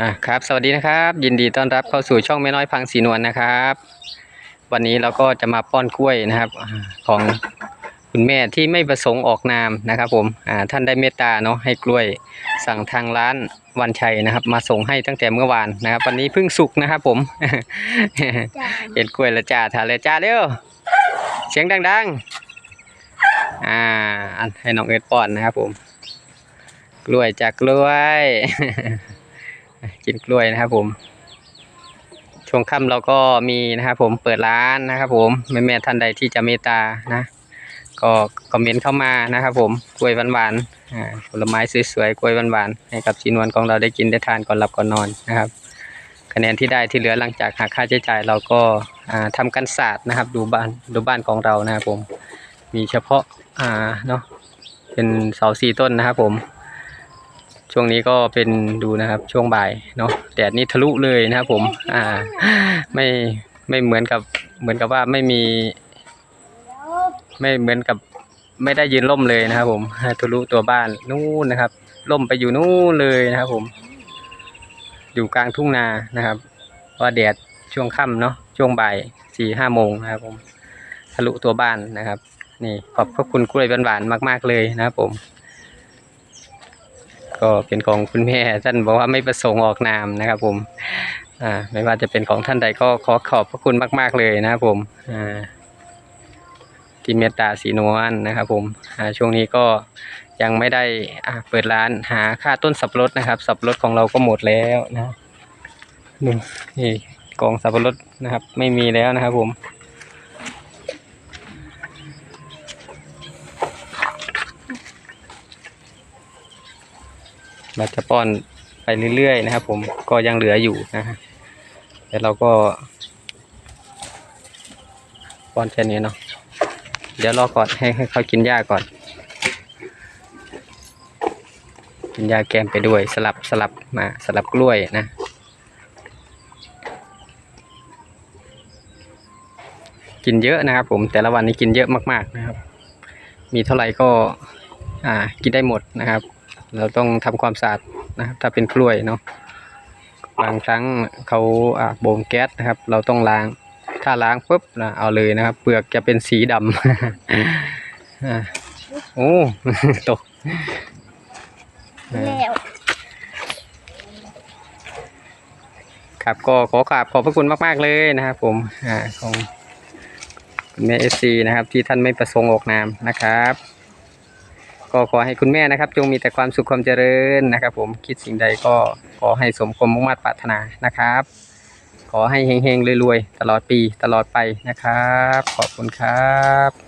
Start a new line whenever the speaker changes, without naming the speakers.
อะครับสวัสดีนะครับ ยินดีต้อนรับเข้าสู่ช่องแม่น้อยพังสีนวลนะครับ วันนี้เราก็จะมาป้อนกล้วยนะครับอ่าของคุณแม่ที่ไม่ประสงค์ออกนามนะครับผมอ่าท่านได้เมตตาเนาะให้กล้วยสั่งทางร้านวันชัยนะครับ มาส่งให้ตั้งแต่เมื่อวานนะครับ วันนี้เพิ่งสุกนะครับผม เห็นกล้วยและจ้าทานเลยจ้าเร็วเสียงดังๆอ่าอันให้น้องเอิร์ดป้อนนะครับผม กล้วยจากกล้วย กินกล้วยนะครับผม ช่วงค่ำเราก็มีนะครับผมเปิดร้านนะครับผมแม่แม่ท่านใดที่จะเมตตานะ ก็คอมเมนต์เข้ามานะครับผมกล้วยหวานๆผลไม้สวยๆกล้วยหวานๆให้กับชีนวลของเราได้กินได้ทานก่อนหลับก่อนนอนนะครับ คะแนนที่ได้ที่เหลือหลังจากหักค่าใช้จ่ายเราก็อ่าทำกันศาสตร์นะครับ ดูบ้านดูบ้านของเรานะครับผมมีเฉพาะอ่าเนาะเป็นเสาสี่ต้นนะครับผม ช่วงนี้ก็เป็นดูนะครับช่วงบ่ายเนาะแดดนี่ทะลุเลยนะครับผม อ่า ไม่ไม่เหมือนกับเหมือนกับว่าไม่มี ไม่เหมือนกับไม่ได้ยืนร่มเลยนะครับ ผมทะลุตัวบ้านนู่นนะครับร่มไปอยู่นู่นเลยนะครับผม อยู่กลางทุ่งนานะครับว่าแดดช่วงค่ำเนาะช่วงบ่ายสี่ห้าโมงนะครับ ผมทะลุตัวบ้านนะครับ นี่ขอบพระคุณกล้วยหวานๆมาก ๆเลยนะครับผม ก็เป็นของคุณแม่ท่านบอกว่าไม่ประสงค์ออกนามนะครับผมอ่าไม่ว่าจะเป็นของท่านใดก็ขอขอบพระคุณมาก ๆเลยนะครับผมอ่าที่เมตตาสีนวลนะครับผมอ่าช่วงนี้ก็ยังไม่ได้อ่าเปิดร้านหาค่าต้นสับปะรดนะครับ สับปะรดของเราก็หมดแล้วนะนี่นี่กองสับปะรดนะครับ ไม่มีแล้วนะครับผม เราจะป้อนไปเรื่อยๆนะครับ ผมก็ยังเหลืออยู่นะฮะแต่เราก็ ป้อนแค่นี้เนาะเดี๋ยวรอก่อนให้ให้เขากินหญ้าก่อน กินหญ้าแกมไปด้วยสลับสลับมาสลับกล้วยนะกินเยอะนะครับ ผมแต่ละวันนี้กินเยอะมากๆนะครับ มีเท่าไหร่ก็อ่ากินได้หมดนะครับ เราต้องทำความสะอาดนะครับถ้าเป็นกล้วยเนาะบางครั้งเขาอ่าบ่มแก๊สนะครับ เราต้องล้าง ถ้าล้างปุ๊บนะเอาเลยนะครับ เปลือกจะเป็นสีดำอ่าโอ้ตกอ่า
แล้ว
ครับก็ขอกราบขอบพระคุณมาก ๆ เลยนะครับผมอ่าของคุณแม่เอซีนะครับ ที่ท่านไม่ประสงค์ออกนามนะครับ ก็ขอให้คุณแม่นะครับจงมีแต่ความสุขความเจริญนะครับ ผมคิดสิ่งใดก็ขอให้สมความมุ่งมั่นปรารถนานะครับ ขอให้เฮงๆรวยๆตลอดปีตลอดไปนะครับ ขอบคุณครับ